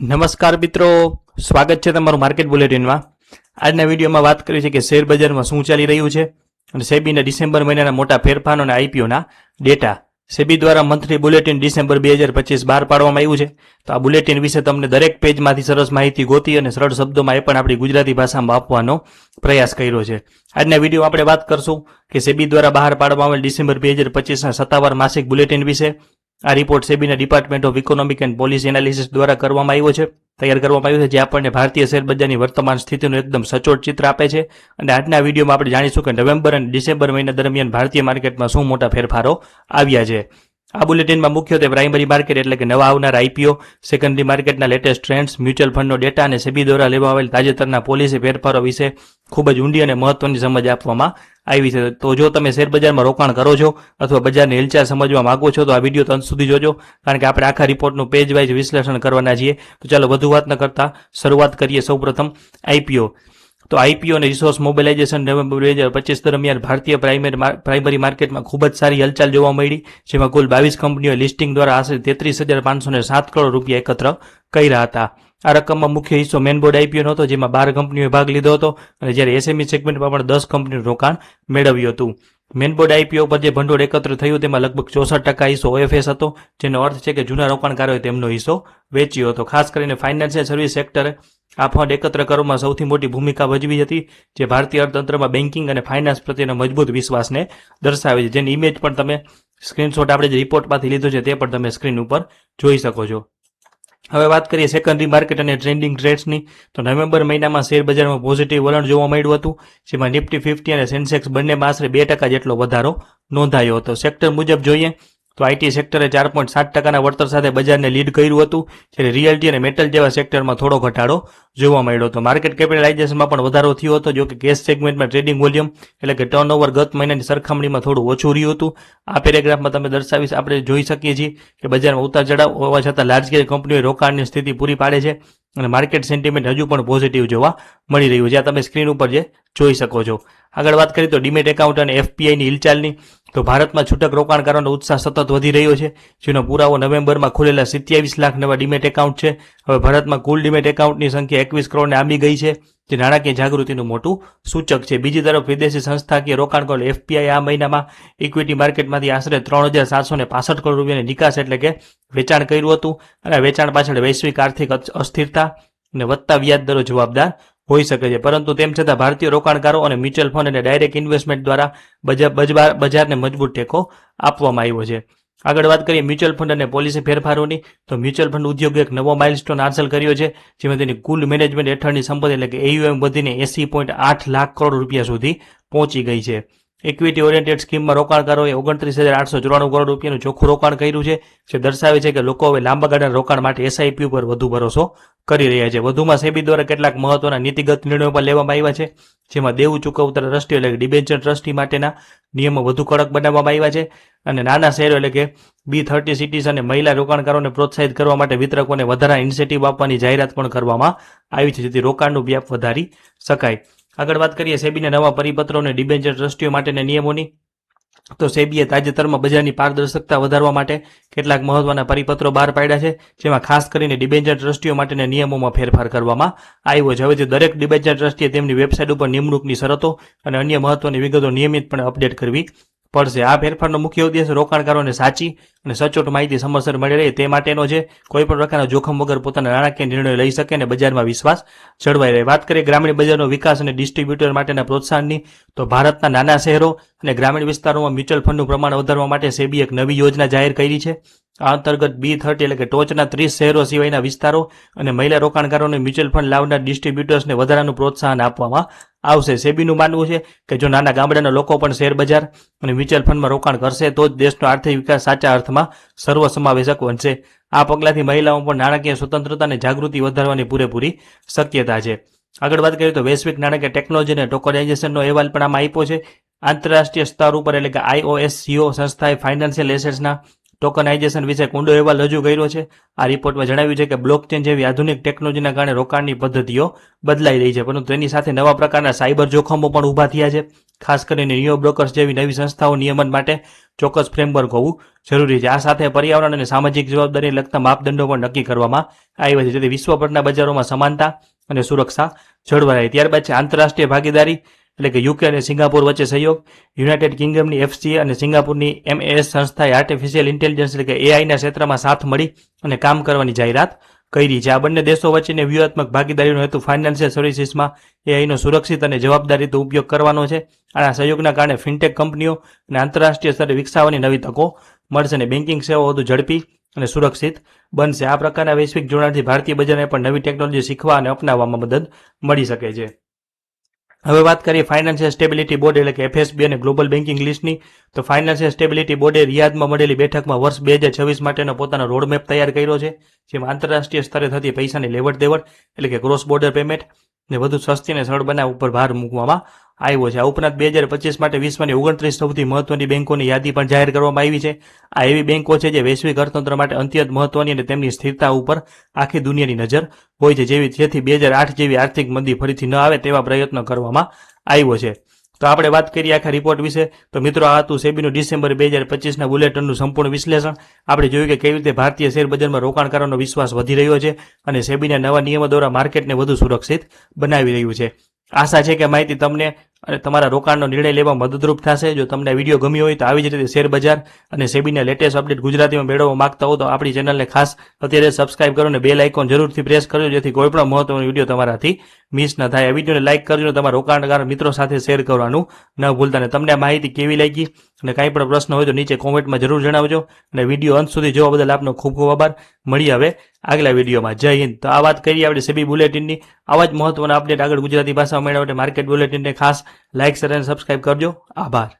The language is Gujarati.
નમસ્કાર મિત્રો. સ્વાગત છે તમારું માર્કેટ બુલેટિનમાં. આજના વિડીયોમાં વાત કરી છે કે શેર બજારમાં શું ચાલી રહ્યું છે અને સેબીના ડિસેમ્બર મહિનાના મોટા ફેરફારો અને આઈપીઓના ડેટા. સેબી દ્વારા મંથલી બુલેટિન ડિસેમ્બર બે હજાર પચીસ બહાર પાડવામાં આવ્યું છે. તો આ બુલેટિન વિશે તમને દરેક પેજમાંથી સરસ માહિતી ગોતી અને સરળ શબ્દોમાં એ પણ આપણી ગુજરાતી ભાષામાં આપવાનો પ્રયાસ કર્યો છે. આજના વીડિયો આપણે વાત કરશું કે સેબી દ્વારા બહાર પાડવામાં આવેલ ડિસેમ્બર બે હજાર પચીસના સત્તાવાર માસિક બુલેટિન વિશે આ report સેબીના department of economic and policy analysis દ્વારા કરવામાં આવ્યો છે. તૈયાર કરવામાં આવ્યું છે, જે આપણને ભારતીય શેરબજારની વર્તમાન સ્થિતિનું એકદમ સચોટ ચિત્ર આપે છે. અને આજના વિડીયોમાં આપણે જાણીશું કે નવેમ્બર અને ડિસેમ્બર મહિના દરમિયાન ભારતીય માર્કેટમાં શું મોટા ફેરફારો આવ્યા છે. આ બુલેટિનમાં મુખ્યત્વે પ્રાઇમરી માર્કેટ એટલે કે નવા આવનાર આઈપીઓ સેકન્ડરી માર્કેટના લેટેસ્ટ ટ્રેન્ડ્સ મ્યુચ્યુઅલ ફંડનો ડેટા અને સેબી દ્વારા લેવા આવેલ તાજેતરના પોલિસી ફેરફારો વિશે ખૂબ જ ઊંડી અને મહત્વની સમજ આપવામાં આવી છે. તો જો તમે શેરબજારમાં રોકાણ કરો છો અથવા બજારની હિલચાલ સમજવા માંગો છો, તો આ વીડિયો અંત સુધી જોજો, કારણ કે આપણે આખા રિપોર્ટનું પેજ વાઇઝ વિશ્લેષણ કરવાના છીએ. તો ચાલો વધુ વાત ન કરતા શરૂઆત કરીએ સૌપ્રથમ આઈપીઓ તો આઈપીઓ અને રિસોર્સ મોબિલાઇઝેશન નવેમ્બર બે હજાર પચીસ દરમિયાન ભારતીય પ્રાઇમરી પ્રાઇમરી માર્કેટમાં ખૂબ જ સારી હલચાલ જોવા મળી, જેમાં કુલ બાવીસ કંપનીઓ લિસ્ટિંગ દ્વારા આશરે તેત્રીસ હજાર પાંચસો ને સાત કરોડ રૂપિયા એકત્ર કર્યા હતા. આ રકમમાં મુખ્ય હિસ્સો મેનબોર્ડ આઈપીઓનો હતો, જેમાં બાર કંપનીઓએ ભાગ લીધો હતો અને જ્યારે એસએમઈ સેગમેન્ટમાં પણ દસ કંપનીનું રોકાણ મેળવ્યું હતું. મેનબોર્ડ આઈપીઓ પર જે ભંડોળ એકત્ર થયું તેમાં લગભગ ચોસઠ ટકા હિસ્સો ઓએફએસ હતો, જેનો અર્થ છે કે જૂના રોકાણકારોએ તેમનો હિસ્સો વેચ્યો હતો. ખાસ કરીને ફાઇનાન્શિયલ સર્વિસ સેક્ટરે આ ફંડ એકત્ર કરવામાં સૌથી મોટી ભૂમિકા ભજવી હતી, જે ભારતીય અર્થતંત્રમાં બેન્કિંગ અને ફાઇનાન્સ પ્રત્યેના મજબૂત વિશ્વાસને દર્શાવે છે. જેની ઇમેજ પણ તમે સ્ક્રીનશોટ આપણે જે રિપોર્ટમાંથી લીધો છે તે પણ તમે સ્ક્રીન ઉપર જોઈ શકો છો. હવે વાત કરીએ સેકન્ડરી માર્કેટ અને ટ્રેન્ડિંગ ટ્રેડ્સની તો નવેમ્બર મહિનામાં શેર બજારમાં પોઝિટિવ વલણ જોવા મળ્યું હતું, જેમાં નિફ્ટી ફિફ્ટી અને સેન્સેક્સ બંનેમાં આશરે બે ટકા જેટલો વધારો નોંધાયો હતો. સેક્ટર મુજબ જોઈએ તો આઈટી સેક્ટરે ચાર પોઈન્ટ સાત ટકાના વળતર સાથે બજારને લીડ કર્યું હતું, જ્યારે રિયલ્ટી અને મેટલ જેવા સેક્ટરમાં થોડો ઘટાડો જોવા મળ્યો હતો. માર્કેટ કેપિટલાઇઝેશનમાં પણ વધારો થયો હતો જો કે કેશ સેગમેન્ટમાં ટ્રેડિંગ વોલ્યુમ એટલે કે ટર્નઓવર ગત મહિનાની સરખામણીમાં થોડું ઓછું રહ્યું હતું. આ પેરેગ્રાફમાં તમે દર્શાવી આપણે જોઈ શકીએ છીએ કે બજારમાં ઉતાર ચઢાવ હોવા છતાં લાર્જ સ્કેલ કંપનીઓએ રોકાણની સ્થિતિ પૂરી પાડે છે અને માર્કેટ સેન્ટિમેન્ટ હજુ પણ પોઝિટિવ જોવા મળી રહ્યું છે. આ તમે સ્ક્રીન ઉપર જે જોઈ શકો છો. આગળ વાત કરીએ તો ડીમેટ એકાઉન્ટ અને એફપીઆઈની હિલચાલની, તો ભારતમાં છૂટક રોકાણકારોનો ઉત્સાહ સતત વધી રહ્યો છે, જેનો પુરાવો નવેમ્બરમાં ખુલેલા સિત્યાવીસ લાખ નવા ડીમેટ એકાઉન્ટ છે. હવે ભારતમાં કુલ ડીમેટ એકાઉન્ટની સંખ્યા એકવીસ કરોડને આંબી ગઈ છે, જે નાણાકીય જાગૃતિનું મોટું સૂચક છે. બીજી તરફ વિદેશી સંસ્થાકીય રોકાણકારો એફપીઆઈ આ મહિનામાં ઇક્વિટી માર્કેટમાંથી આશરે ત્રણ હજાર સાતસો ને પાસઠ કરોડ રૂપિયાની નિકાસ એટલે કે વેચાણ કર્યું હતું, અને વેચાણ પાછળ વૈશ્વિક આર્થિક અસ્થિરતા અને વધતા વ્યાજ દરો જવાબદાર હોઈ શકે છે. પરંતુ તેમ છતાં ભારતીય રોકાણકારો અને મ્યુચ્યુઅલ ફંડ અને ડાયરેક્ટ ઇન્વેસ્ટમેન્ટ દ્વારા બજાર બજારને મજબૂત ટેકો આપવામાં આવ્યો છે. આગળ વાત કરીએ મ્યુચ્યુઅલ ફંડ અને પોલિસી ફેરફારોની, તો મ્યુચ્યુઅલ ફંડ ઉદ્યોગે એક નવો માઇલસ્ટોન હાંસલ કર્યો છે, જેમાં તેની કુલ મેનેજમેન્ટ હેઠળની સંપત્તિ એટલે કે એયુએમ વધીને એસી પોઈન્ટ આઠ લાખ કરોડ રૂપિયા સુધી પહોંચી ગઈ છે. ઇક્વિટી ઓરિએન્ટેડ સ્કીમમાં રોકાણકારોએ ઓગણત્રીસ હજાર આઠસો ચોરાણું કરોડ રૂપિયાનું ચોખ્ખું રોકાણ કર્યું છે, જે દર્શાવે છે કે લોકો હવે લાંબા ગાળાના રોકાણ માટે એસઆઈપી ઉપર વધુ ભરોસો કરી રહ્યા છે. વધુમાં સેબી દ્વારા કેટલાક મહત્વના નીતિગત નિર્ણયો પણ લેવામાં આવ્યા છે, જેમાં દેવું ચૂકવતા ટ્રસ્ટી એટલે કે ડિબેન્ચર ટ્રસ્ટી માટેના નિયમો વધુ કડક બનાવવામાં આવ્યા છે અને નાના શહેરો એટલે કે બી થર્ટી સિટીઝ અને મહિલા રોકાણકારોને પ્રોત્સાહિત કરવા માટે વિતરકોને વધારા ઇન્સેટિવ આપવાની જાહેરાત પણ કરવામાં આવી છે, જેથી રોકાણનું વ્યાપ વધારી શકાય. આગળ વાત કરીએ સેબીના નવા પરિપત્રો અને ડિબેન્ચર ટ્રસ્ટીઓ માટેના નિયમોની. તો સેબીએ તાજેતરમાં બજારની પારદર્શકતા વધારવા માટે કેટલાક મહત્વના પરિપત્રો બહાર પાડ્યા છે, જેમાં ખાસ કરીને ડિબેન્ચર ટ્રસ્ટીઓ માટેના નિયમોમાં ફેરફાર કરવામાં આવ્યો છે. હવે દરેક ડિબેન્ચર ટ્રસ્ટીએ તેમની વેબસાઇટ ઉપર નિમણૂકની શરતો અને અન્ય મહત્વની વિગતો નિયમિતપણે અપડેટ કરવી પડશે. આ ફેરફારનો મુખ્ય ઉદ્દેશ રોકાણકારોને સાચી અને સચોટ માહિતી સમયસર મળી રહે તે માટેનો છે. કોઈ પણ પ્રકારના જોખમ વગર પોતાના નાણાકીય નિર્ણય લઈ શકે અને બજારમાં વિશ્વાસ જળવાઈ રહે. વાત કરીએ ગ્રામીણ બજારનો વિકાસ અને ડિસ્ટ્રીબ્યુટર માટેના પ્રોત્સાહનની, તો ભારતના નાના શહેરો અને ગ્રામીણ વિસ્તારોમાં મ્યુચ્યુઅલ ફંડનું પ્રમાણ વધારવા માટે સેબી એક નવી યોજના જાહેર કરી છે. આ અંતર્ગત બી થર્ટી એટલે કે ટોચના ત્રીસ શહેરો સિવાયના વિસ્તારો અને મહિલા રોકાણકારોને મ્યુચ્યુઅલ ફંડ લાવનાર ડિસ્ટ્રીબ્યુટર્સને વધારાનું પ્રોત્સાહન આપવામાં આવશે. સેબીનું માનવું છે કે જો નાના ગામડાના લોકો પણ શેર બજાર અને મ્યુચ્યુઅલ ફંડમાં રોકાણ કરશે, તો જ દેશનો આર્થિક વિકાસ સાચા અર્થમાં સર્વસમાવેશક બનશે. આ પગલાંથી મહિલાઓ પણ નાણાકીય સ્વતંત્રતા અને જાગૃતિ વધારવાની પૂરેપૂરી શક્યતા છે. આગળ વાત કરીએ તો વૈશ્વિક નાણાકીય ટેકનોલોજી અને ટોકનાઇઝેશનનો અહેવાલ પણ આમાં આપ્યો છે. આંતરરાષ્ટ્રીય સ્તર ઉપર એટલે કે આઈઓએસસીઓ સંસ્થાએ ફાઇનાન્શિયલ એસેટ્સના ટોકનાઇઝેશન વિશે કુંડો અહેવાલ રજૂ કર્યો છે. આ રિપોર્ટમાં જણાવ્યું છે કે બ્લોકચેન જેવી આધુનિક ટેકનોલોજીના કારણે રોકાણની પદ્ધતિઓ બદલાઈ રહી છે, પરંતુ તેની સાથે નવા પ્રકારના સાયબર જોખમો પણ ઊભા થયા છે. ખાસ કરીને ન્યૂ બ્રોકર્સ જેવી નવી સંસ્થાઓ નિયમન માટે ચોક્કસ ફ્રેમવર્ક હોવું જરૂરી છે. આ સાથે પર્યાવરણ અને સામાજિક જવાબદારીને લગતા માપદંડો પણ નક્કી કરવામાં આવ્યા છે. જેથી વિશ્વભરના બજારોમાં સમાનતા અને સુરક્ષા જળવાઈ ત્યારબાદ છે આંતરરાષ્ટ્રીય ભાગીદારી. એટલે કે યુકે અને સિંગાપુર વચ્ચે સહયોગ, યુનાઇટેડ કિંગડમની એફસીએ અને સિંગાપુરની એમએએસ સંસ્થાએ આર્ટિફિશિયલ ઇન્ટેલિજન્સ એટલે કે એઆઈના ક્ષેત્રમાં સાથ મળી અને કામ કરવાની જાહેરાત કરી છે. આ બંને દેશો વચ્ચેની વ્યૂહાત્મક ભાગીદારીનો હેતુ ફાઇનાન્શિયલ સર્વિસીસમાં એઆઈનો સુરક્ષિત અને જવાબદારી રીતે ઉપયોગ કરવાનો છે. આના સહયોગના કારણે ફિનટેક કંપનીઓ અને આંતરરાષ્ટ્રીય સ્તરે વિકસાવવાની નવી તકો મળશે અને બેન્કિંગ સેવાઓ વધુ ઝડપી અને સુરક્ષિત બનશે. આ પ્રકારના વૈશ્વિક જોડાણથી ભારતીય બજારને પણ નવી ટેકનોલોજી શીખવા અને અપનાવવામાં મદદ મળી શકે છે. હવે વાત કરીએ ફાઇનાન્શિયલ સ્ટેબિલિટી બોર્ડ એટલે કે એફએસબી અને ગ્લોબલ બેન્કિંગ લિસ્ટની તો ફાઇનાન્શિયલ સ્ટેબિલિટી બોર્ડે રિયાદમાં મળેલી બેઠકમાં વર્ષ બે હજાર છવ્વીસ માટેનો પોતાનો રોડમેપ તૈયાર કર્યો છે, જેમાં આંતરરાષ્ટ્રીય સ્તરે થતી પૈસાની લેવડ દેવડ એટલે કે ક્રોસ બોર્ડર પેમેન્ટ ને વધુ સસ્તી અને સરળ બનાવવા ઉપર ભાર મૂકવામાં આવ્યો છે. આ ઉપરાંત બે હજાર પચીસ માટે વિશ્વની ઓગણત્રીસ સૌથી મહત્વની બેંકોની યાદી પણ જાહેર કરવામાં આવી છે. આ એવી બેંકો છે જે વૈશ્વિક અર્થતંત્ર માટે અત્યંત મહત્વની અને તેમની સ્થિરતા ઉપર આખી દુનિયાની નજર હોય છે. જેવી જેથી બે હજાર આઠ જેવી આર્થિક મંદી ફરીથી ન આવે તેવા પ્રયત્ન કરવામાં આવ્યો છે. તો આપણે વાત કરીએ આખા રિપોર્ટ વિશે. તો મિત્રો, આ હતું સેબીનું ડિસેમ્બર બે હજાર પચીસના બુલેટનનું સંપૂર્ણ વિશ્લેષણ. આપણે જોયું કે કેવી રીતે ભારતીય શેર બજારમાં રોકાણકારોનો વિશ્વાસ વધી રહ્યો છે અને સેબીના નવા નિયમો દ્વારા માર્કેટને વધુ સુરક્ષિત બનાવી રહ્યું છે. આશા છે કે માહિતી તમને અને તમારા રોકાણનો નિર્ણય લેવા મદદરૂપ થશે. જો તમને વીડિયો ગમ્યો હોય તો આવી જ રીતે શેર બજાર અને સેબીના લેટેસ્ટ અપડેટ ગુજરાતીમાં મેળવવા માંગતા હો તો આપણી ચેનલને ખાસ અત્યારે સબસ્ક્રાઇબ કરો અને બેલ આઇકોન જરૂરથી પ્રેસ કરજો, જેથી કોઈ પણ મહત્વનો વીડિયો તમારાથી મિસ ન થાય. આ વિડીયોને લાઇક કરજો અને તમારા રોકાણકાર મિત્રો સાથે શેર કરવાનું ન ભૂલતા. અને તમને આ માહિતી કેવી લાગી અને કાંઈ પણ પ્રશ્ન હોય તો નીચે કોમેન્ટમાં જરૂર જણાવજો. અને વીડિયો અંત સુધી જોવા બદલ આપનો ખૂબ ખૂબ આભાર. મળી હવે આગલા વિડીયોમાં. જય હિન્દ. તો આ વાત કરીએ આપણે સેબી બુલેટિનની. આવા જ મહત્વના અપડેટ આગળ ગુજરાતી ભાષામાં મેળવવા માટે માર્કેટ બુલેટિનને ખાસ લાઇક શેર અને સબસ્ક્રાઇબ કરજો. આભાર.